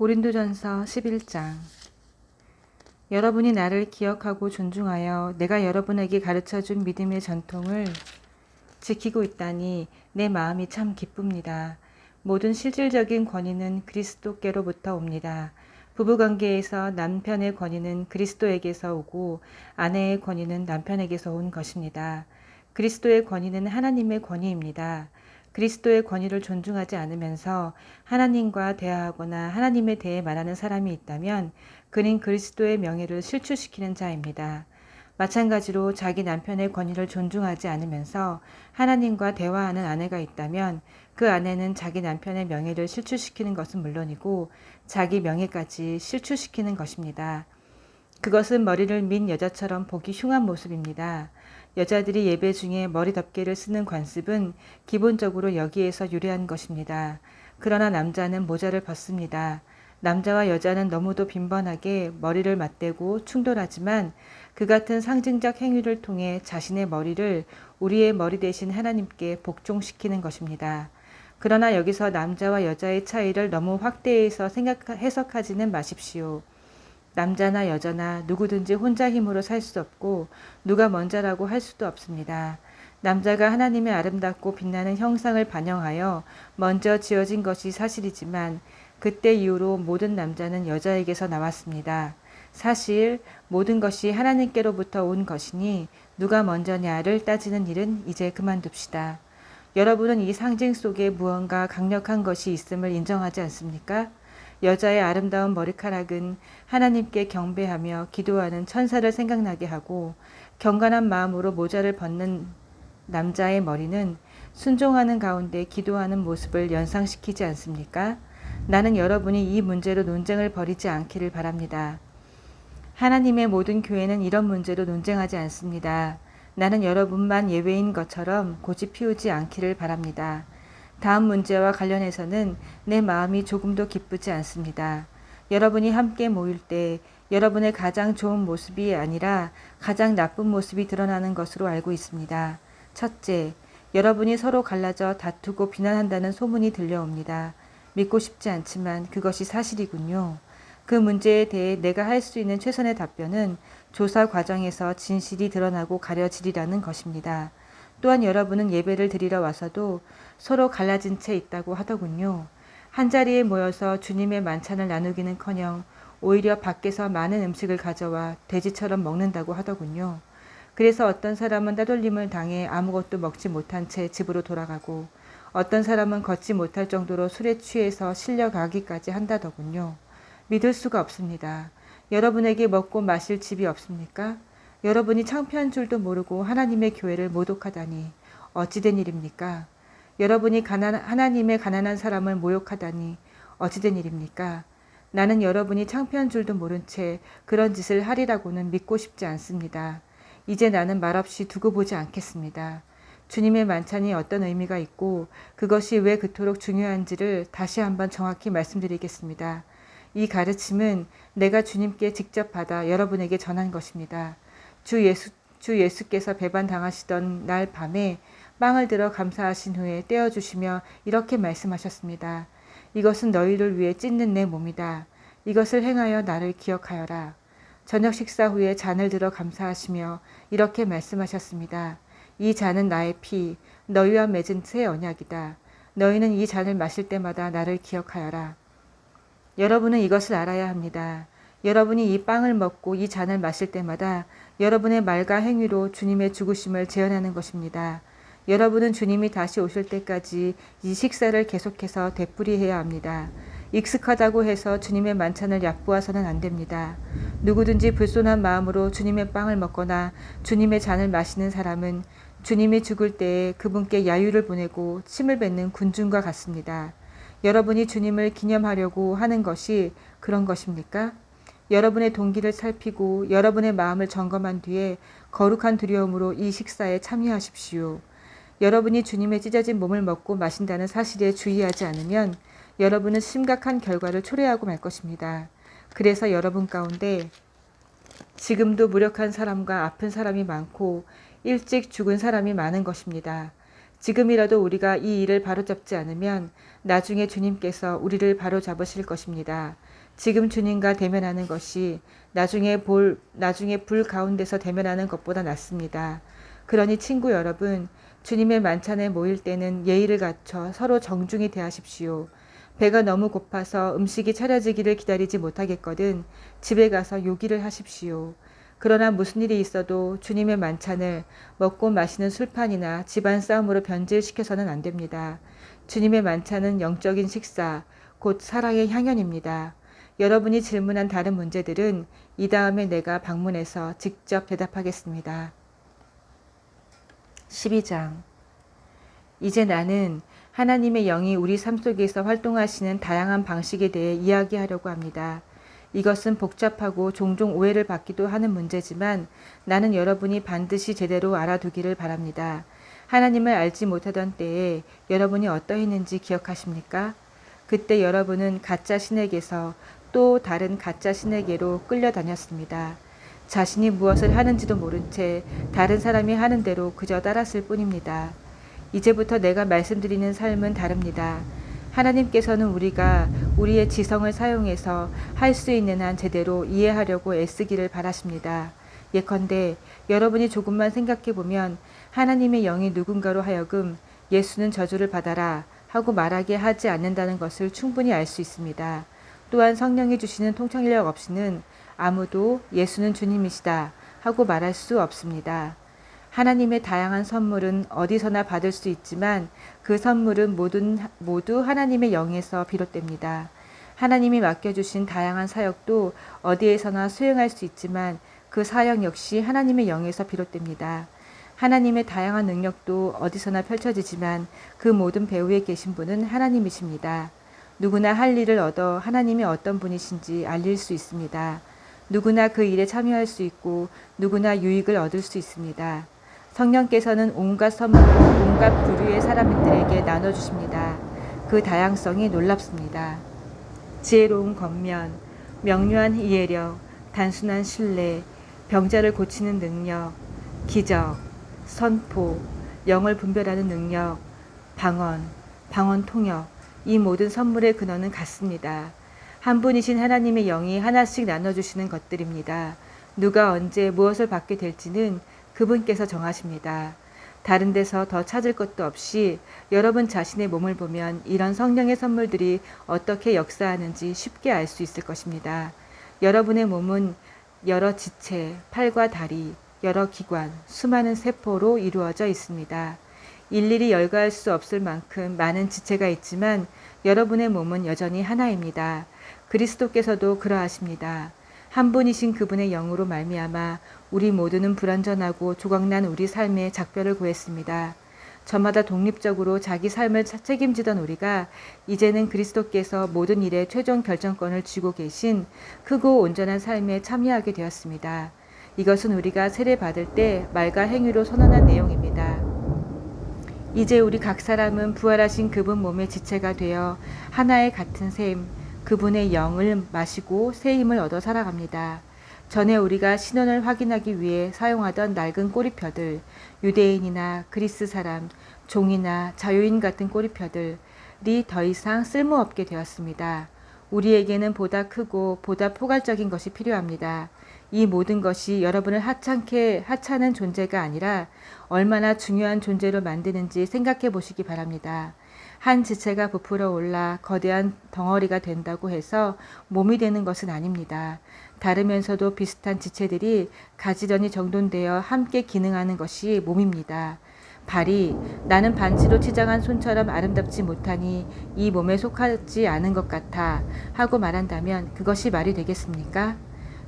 고린도전서 11장 여러분이 나를 기억하고 존중하여 내가 여러분에게 가르쳐 준 믿음의 전통을 지키고 있다니 내 마음이 참 기쁩니다. 모든 실질적인 권위는 그리스도께로부터 옵니다. 부부관계에서 남편의 권위는 그리스도에게서 오고 아내의 권위는 남편에게서 온 것입니다. 그리스도의 권위는 하나님의 권위입니다. 그리스도의 권위를 존중하지 않으면서 하나님과 대화하거나 하나님에 대해 말하는 사람이 있다면 그는 그리스도의 명예를 실추시키는 자입니다. 마찬가지로 자기 남편의 권위를 존중하지 않으면서 하나님과 대화하는 아내가 있다면 그 아내는 자기 남편의 명예를 실추시키는 것은 물론이고 자기 명예까지 실추시키는 것입니다. 그것은 머리를 민 여자처럼 보기 흉한 모습입니다. 여자들이 예배 중에 머리 덮개를 쓰는 관습은 기본적으로 여기에서 유래한 것입니다. 그러나 남자는 모자를 벗습니다. 남자와 여자는 너무도 빈번하게 머리를 맞대고 충돌하지만 그 같은 상징적 행위를 통해 자신의 머리를 우리의 머리 대신 하나님께 복종시키는 것입니다. 그러나 여기서 남자와 여자의 차이를 너무 확대해서 생각, 해석하지는 마십시오. 남자나 여자나 누구든지 혼자 힘으로 살 수 없고 누가 먼저라고 할 수도 없습니다. 남자가 하나님의 아름답고 빛나는 형상을 반영하여 먼저 지어진 것이 사실이지만 그때 이후로 모든 남자는 여자에게서 나왔습니다. 사실 모든 것이 하나님께로부터 온 것이니 누가 먼저냐를 따지는 일은 이제 그만둡시다. 여러분은 이 상징 속에 무언가 강력한 것이 있음을 인정하지 않습니까? 여자의 아름다운 머리카락은 하나님께 경배하며 기도하는 천사를 생각나게 하고 경건한 마음으로 모자를 벗는 남자의 머리는 순종하는 가운데 기도하는 모습을 연상시키지 않습니까? 나는 여러분이 이 문제로 논쟁을 벌이지 않기를 바랍니다. 하나님의 모든 교회는 이런 문제로 논쟁하지 않습니다. 나는 여러분만 예외인 것처럼 고집 피우지 않기를 바랍니다. 다음 문제와 관련해서는 내 마음이 조금도 기쁘지 않습니다. 여러분이 함께 모일 때 여러분의 가장 좋은 모습이 아니라 가장 나쁜 모습이 드러나는 것으로 알고 있습니다. 첫째, 여러분이 서로 갈라져 다투고 비난한다는 소문이 들려옵니다. 믿고 싶지 않지만 그것이 사실이군요. 그 문제에 대해 내가 할 수 있는 최선의 답변은 조사 과정에서 진실이 드러나고 가려지리라는 것입니다. 또한 여러분은 예배를 드리러 와서도 서로 갈라진 채 있다고 하더군요. 한자리에 모여서 주님의 만찬을 나누기는 커녕 오히려 밖에서 많은 음식을 가져와 돼지처럼 먹는다고 하더군요. 그래서 어떤 사람은 따돌림을 당해 아무것도 먹지 못한 채 집으로 돌아가고 어떤 사람은 걷지 못할 정도로 술에 취해서 실려가기까지 한다더군요. 믿을 수가 없습니다. 여러분에게 먹고 마실 집이 없습니까? 여러분이 창피한 줄도 모르고 하나님의 교회를 모독하다니 어찌된 일입니까? 여러분이 가난, 하나님의 가난한 사람을 모욕하다니 어찌된 일입니까? 나는 여러분이 창피한 줄도 모른 채 그런 짓을 하리라고는 믿고 싶지 않습니다. 이제 나는 말없이 두고 보지 않겠습니다. 주님의 만찬이 어떤 의미가 있고 그것이 왜 그토록 중요한지를 다시 한번 정확히 말씀드리겠습니다. 이 가르침은 내가 주님께 직접 받아 여러분에게 전한 것입니다. 주 예수 주 예수께서 배반 당하시던 날 밤에 빵을 들어 감사하신 후에 떼어 주시며 이렇게 말씀하셨습니다. 이것은 너희를 위해 찢는 내 몸이다. 이것을 행하여 나를 기억하여라. 저녁 식사 후에 잔을 들어 감사하시며 이렇게 말씀하셨습니다. 이 잔은 나의 피, 너희와 맺은 새 언약이다. 너희는 이 잔을 마실 때마다 나를 기억하여라. 여러분은 이것을 알아야 합니다. 여러분이 이 빵을 먹고 이 잔을 마실 때마다 여러분의 말과 행위로 주님의 죽으심을 재현하는 것입니다. 여러분은 주님이 다시 오실 때까지 이 식사를 계속해서 되풀이해야 합니다. 익숙하다고 해서 주님의 만찬을 얕보아서는 안 됩니다. 누구든지 불손한 마음으로 주님의 빵을 먹거나 주님의 잔을 마시는 사람은 주님이 죽을 때에 그분께 야유를 보내고 침을 뱉는 군중과 같습니다. 여러분이 주님을 기념하려고 하는 것이 그런 것입니까? 여러분의 동기를 살피고 여러분의 마음을 점검한 뒤에 거룩한 두려움으로 이 식사에 참여하십시오. 여러분이 주님의 찢어진 몸을 먹고 마신다는 사실에 주의하지 않으면 여러분은 심각한 결과를 초래하고 말 것입니다. 그래서 여러분 가운데 지금도 무력한 사람과 아픈 사람이 많고 일찍 죽은 사람이 많은 것입니다. 지금이라도 우리가 이 일을 바로잡지 않으면 나중에 주님께서 우리를 바로잡으실 것입니다. 지금 주님과 대면하는 것이 나중에 볼 나중에 불 가운데서 대면하는 것보다 낫습니다. 그러니 친구 여러분, 주님의 만찬에 모일 때는 예의를 갖춰 서로 정중히 대하십시오. 배가 너무 고파서 음식이 차려지기를 기다리지 못하겠거든 집에 가서 요기를 하십시오. 그러나 무슨 일이 있어도 주님의 만찬을 먹고 마시는 술판이나 집안 싸움으로 변질시켜서는 안 됩니다. 주님의 만찬은 영적인 식사, 곧 사랑의 향연입니다. 여러분이 질문한 다른 문제들은 이 다음에 내가 방문해서 직접 대답하겠습니다. 12장 이제 나는 하나님의 영이 우리 삶 속에서 활동하시는 다양한 방식에 대해 이야기하려고 합니다. 이것은 복잡하고 종종 오해를 받기도 하는 문제지만 나는 여러분이 반드시 제대로 알아두기를 바랍니다. 하나님을 알지 못하던 때에 여러분이 어떠했는지 기억하십니까? 그때 여러분은 가짜 신에게서 또 다른 가짜 신에게로 끌려다녔습니다. 자신이 무엇을 하는지도 모른 채 다른 사람이 하는 대로 그저 따랐을 뿐입니다. 이제부터 내가 말씀드리는 삶은 다릅니다. 하나님께서는 우리가 우리의 지성을 사용해서 할 수 있는 한 제대로 이해하려고 애쓰기를 바라십니다. 예컨대 여러분이 조금만 생각해 보면 하나님의 영이 누군가로 하여금 예수는 저주를 받아라 하고 말하게 하지 않는다는 것을 충분히 알 수 있습니다. 또한 성령이 주시는 통찰 력 없이는 아무도 예수는 주님이시다 하고 말할 수 없습니다. 하나님의 다양한 선물은 어디서나 받을 수 있지만 그 선물은 모든, 모두 하나님의 영에서 비롯됩니다. 하나님이 맡겨주신 다양한 사역도 어디에서나 수행할 수 있지만 그 사역 역시 하나님의 영에서 비롯됩니다. 하나님의 다양한 능력도 어디서나 펼쳐지지만 그 모든 배후에 계신 분은 하나님이십니다. 누구나 할 일을 얻어 하나님이 어떤 분이신지 알릴 수 있습니다. 누구나 그 일에 참여할 수 있고 누구나 유익을 얻을 수 있습니다. 성령께서는 온갖 선물을 온갖 부류의 사람들에게 나눠주십니다. 그 다양성이 놀랍습니다. 지혜로운 겉면, 명료한 이해력, 단순한 신뢰, 병자를 고치는 능력, 기적, 선포, 영을 분별하는 능력, 방언, 방언 통역, 이 모든 선물의 근원은 같습니다. 한 분이신 하나님의 영이 하나씩 나눠주시는 것들입니다. 누가 언제 무엇을 받게 될지는 그분께서 정하십니다. 다른 데서 더 찾을 것도 없이 여러분 자신의 몸을 보면 이런 성령의 선물들이 어떻게 역사하는지 쉽게 알 수 있을 것입니다. 여러분의 몸은 여러 지체, 팔과 다리, 여러 기관, 수많은 세포로 이루어져 있습니다. 일일이 열거할 수 없을 만큼 많은 지체가 있지만 여러분의 몸은 여전히 하나입니다. 그리스도께서도 그러하십니다. 한 분이신 그분의 영으로 말미암아 우리 모두는 불완전하고 조각난 우리 삶의 작별을 구했습니다. 저마다 독립적으로 자기 삶을 책임지던 우리가 이제는 그리스도께서 모든 일의 최종 결정권을 쥐고 계신 크고 온전한 삶에 참여하게 되었습니다. 이것은 우리가 세례 받을 때 말과 행위로 선언한 내용입니다. 이제 우리 각 사람은 부활하신 그분 몸의 지체가 되어 하나의 같은 셈, 그분의 영을 마시고 새 힘을 얻어 살아갑니다. 전에 우리가 신원을 확인하기 위해 사용하던 낡은 꼬리표들, 유대인이나 그리스 사람, 종이나 자유인 같은 꼬리표들이 더 이상 쓸모없게 되었습니다. 우리에게는 보다 크고 보다 포괄적인 것이 필요합니다. 이 모든 것이 여러분을 하찮게 하찮은 존재가 아니라 얼마나 중요한 존재로 만드는지 생각해 보시기 바랍니다. 한 지체가 부풀어 올라 거대한 덩어리가 된다고 해서 몸이 되는 것은 아닙니다. 다르면서도 비슷한 지체들이 가지런히 정돈되어 함께 기능하는 것이 몸입니다. 발이 나는 반지로 치장한 손처럼 아름답지 못하니 이 몸에 속하지 않은 것 같아 하고 말한다면 그것이 말이 되겠습니까?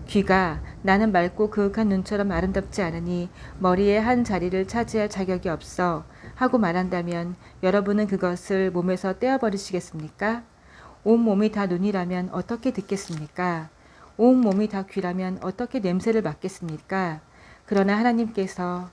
귀가 나는 맑고 그윽한 눈처럼 아름답지 않으니 머리에 한 자리를 차지할 자격이 없어 하고 말한다면 여러분은 그것을 몸에서 떼어버리시겠습니까? 온 몸이 다 눈이라면 어떻게 듣겠습니까? 온 몸이 다 귀라면 어떻게 냄새를 맡겠습니까? 그러나 하나님께서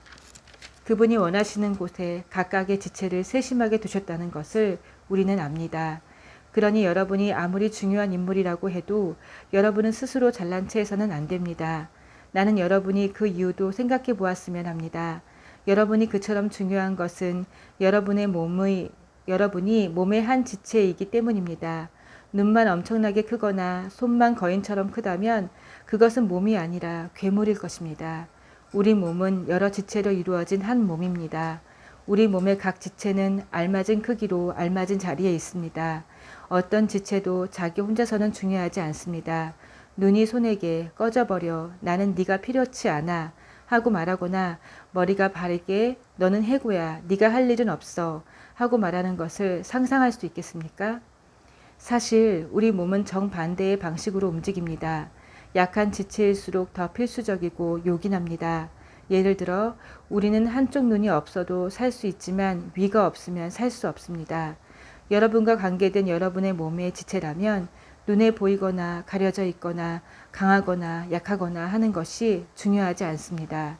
그분이 원하시는 곳에 각각의 지체를 세심하게 두셨다는 것을 우리는 압니다. 그러니 여러분이 아무리 중요한 인물이라고 해도 여러분은 스스로 잘난 체해서는 안 됩니다. 나는 여러분이 그 이유도 생각해 보았으면 합니다. 여러분이 그처럼 중요한 것은 여러분의 몸의 여러분이 몸의 한 지체이기 때문입니다. 눈만 엄청나게 크거나 손만 거인처럼 크다면 그것은 몸이 아니라 괴물일 것입니다. 우리 몸은 여러 지체로 이루어진 한 몸입니다. 우리 몸의 각 지체는 알맞은 크기로 알맞은 자리에 있습니다. 어떤 지체도 자기 혼자서는 중요하지 않습니다. 눈이 손에게 꺼져버려 나는 네가 필요치 않아 하고 말하거나 머리가 바르게 너는 해고야 네가 할 일은 없어 하고 말하는 것을 상상할 수 있겠습니까? 사실 우리 몸은 정반대의 방식으로 움직입니다. 약한 지체일수록 더 필수적이고 요긴합니다. 예를 들어 우리는 한쪽 눈이 없어도 살 수 있지만 위가 없으면 살 수 없습니다. 여러분과 관계된 여러분의 몸의 지체라면 눈에 보이거나 가려져 있거나 강하거나 약하거나 하는 것이 중요하지 않습니다.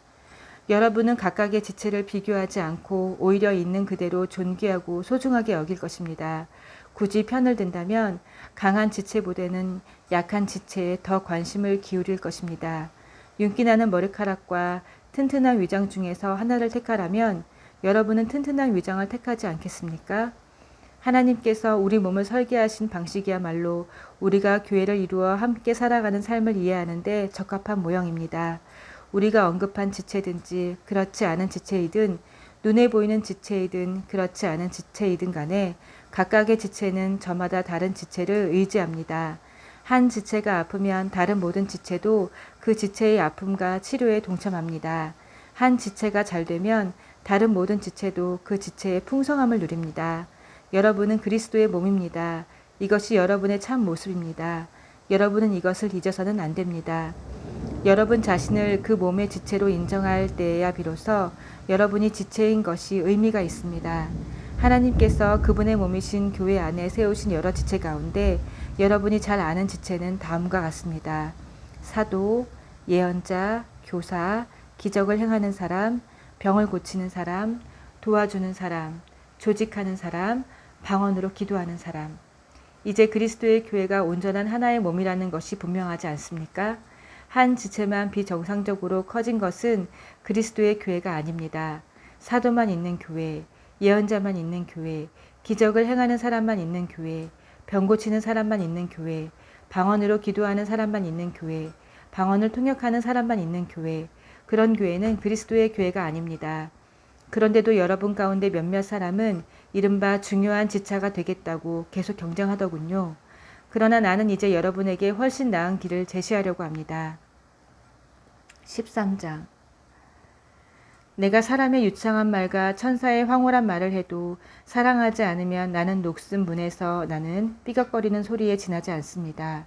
여러분은 각각의 지체를 비교하지 않고 오히려 있는 그대로 존귀하고 소중하게 여길 것입니다. 굳이 편을 든다면 강한 지체보다는 약한 지체에 더 관심을 기울일 것입니다. 윤기나는 머리카락과 튼튼한 위장 중에서 하나를 택하라면 여러분은 튼튼한 위장을 택하지 않겠습니까? 하나님께서 우리 몸을 설계하신 방식이야말로 우리가 교회를 이루어 함께 살아가는 삶을 이해하는데 적합한 모형입니다. 우리가 언급한 지체든지 그렇지 않은 지체이든 눈에 보이는 지체이든 그렇지 않은 지체이든 간에 각각의 지체는 저마다 다른 지체를 의지합니다. 한 지체가 아프면 다른 모든 지체도 그 지체의 아픔과 치료에 동참합니다. 한 지체가 잘 되면 다른 모든 지체도 그 지체의 풍성함을 누립니다. 여러분은 그리스도의 몸입니다. 이것이 여러분의 참 모습입니다. 여러분은 이것을 잊어서는 안 됩니다. 여러분 자신을 그 몸의 지체로 인정할 때에야 비로소 여러분이 지체인 것이 의미가 있습니다. 하나님께서 그분의 몸이신 교회 안에 세우신 여러 지체 가운데 여러분이 잘 아는 지체는 다음과 같습니다. 사도, 예언자, 교사, 기적을 행하는 사람, 병을 고치는 사람, 도와주는 사람, 조직하는 사람, 방언으로 기도하는 사람. 이제 그리스도의 교회가 온전한 하나의 몸이라는 것이 분명하지 않습니까? 한 지체만 비정상적으로 커진 것은 그리스도의 교회가 아닙니다. 사도만 있는 교회, 예언자만 있는 교회, 기적을 행하는 사람만 있는 교회, 병 고치는 사람만 있는 교회, 방언으로 기도하는 사람만 있는 교회, 방언을 통역하는 사람만 있는 교회, 그런 교회는 그리스도의 교회가 아닙니다. 그런데도 여러분 가운데 몇몇 사람은 이른바 중요한 지차가 되겠다고 계속 경쟁하더군요. 그러나 나는 이제 여러분에게 훨씬 나은 길을 제시하려고 합니다. 13장 내가 사람의 유창한 말과 천사의 황홀한 말을 해도 사랑하지 않으면 나는 녹슨 문에서 나는 삐걱거리는 소리에 지나지 않습니다.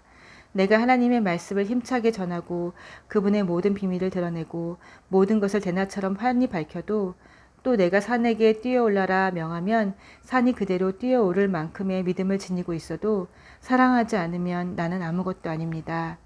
내가 하나님의 말씀을 힘차게 전하고 그분의 모든 비밀을 드러내고 모든 것을 대낮처럼 환히 밝혀도 또 내가 산에게 뛰어올라라 명하면 산이 그대로 뛰어오를 만큼의 믿음을 지니고 있어도 사랑하지 않으면 나는 아무것도 아닙니다.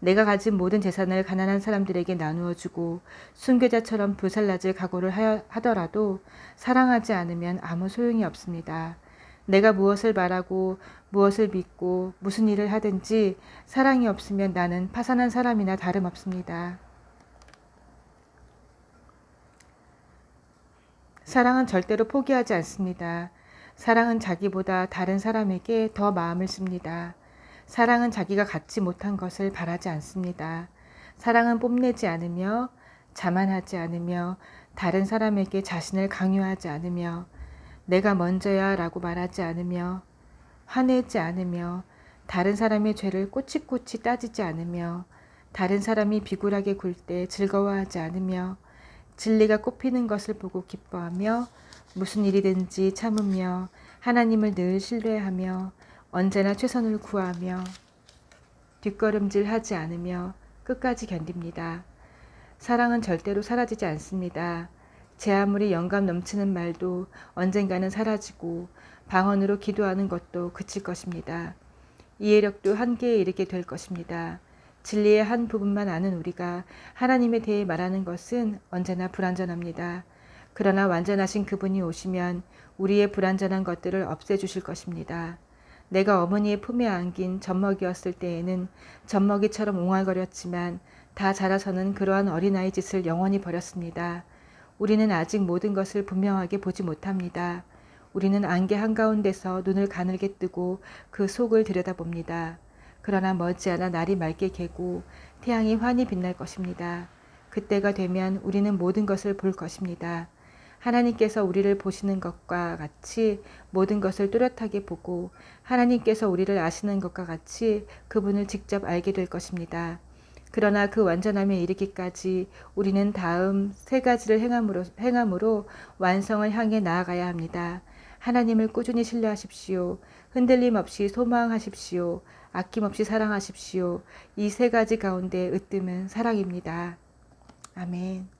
내가 가진 모든 재산을 가난한 사람들에게 나누어 주고 순교자처럼 불살라질 각오를 하더라도 사랑하지 않으면 아무 소용이 없습니다. 내가 무엇을 말하고 무엇을 믿고 무슨 일을 하든지 사랑이 없으면 나는 파산한 사람이나 다름없습니다. 사랑은 절대로 포기하지 않습니다. 사랑은 자기보다 다른 사람에게 더 마음을 씁니다. 사랑은 자기가 갖지 못한 것을 바라지 않습니다. 사랑은 뽐내지 않으며 자만하지 않으며 다른 사람에게 자신을 강요하지 않으며 내가 먼저야 라고 말하지 않으며 화내지 않으며 다른 사람의 죄를 꼬치꼬치 따지지 않으며 다른 사람이 비굴하게 굴 때 즐거워하지 않으며 진리가 꽃피는 것을 보고 기뻐하며 무슨 일이든지 참으며 하나님을 늘 신뢰하며 언제나 최선을 구하며 뒷걸음질 하지 않으며 끝까지 견딥니다. 사랑은 절대로 사라지지 않습니다. 제 아무리 영감 넘치는 말도 언젠가는 사라지고 방언으로 기도하는 것도 그칠 것입니다. 이해력도 한계에 이르게 될 것입니다. 진리의 한 부분만 아는 우리가 하나님에 대해 말하는 것은 언제나 불완전합니다. 그러나 완전하신 그분이 오시면 우리의 불완전한 것들을 없애주실 것입니다. 내가 어머니의 품에 안긴 젖먹이었을 때에는 젖먹이처럼 옹알거렸지만 다 자라서는 그러한 어린아이 짓을 영원히 버렸습니다. 우리는 아직 모든 것을 분명하게 보지 못합니다. 우리는 안개 한가운데서 눈을 가늘게 뜨고 그 속을 들여다봅니다. 그러나 머지않아 날이 맑게 개고 태양이 환히 빛날 것입니다. 그때가 되면 우리는 모든 것을 볼 것입니다. 하나님께서 우리를 보시는 것과 같이 모든 것을 뚜렷하게 보고 하나님께서 우리를 아시는 것과 같이 그분을 직접 알게 될 것입니다. 그러나 그 완전함에 이르기까지 우리는 다음 세 가지를 행함으로, 행함으로 완성을 향해 나아가야 합니다. 하나님을 꾸준히 신뢰하십시오. 흔들림 없이 소망하십시오. 아낌없이 사랑하십시오. 이 세 가지 가운데 으뜸은 사랑입니다. 아멘.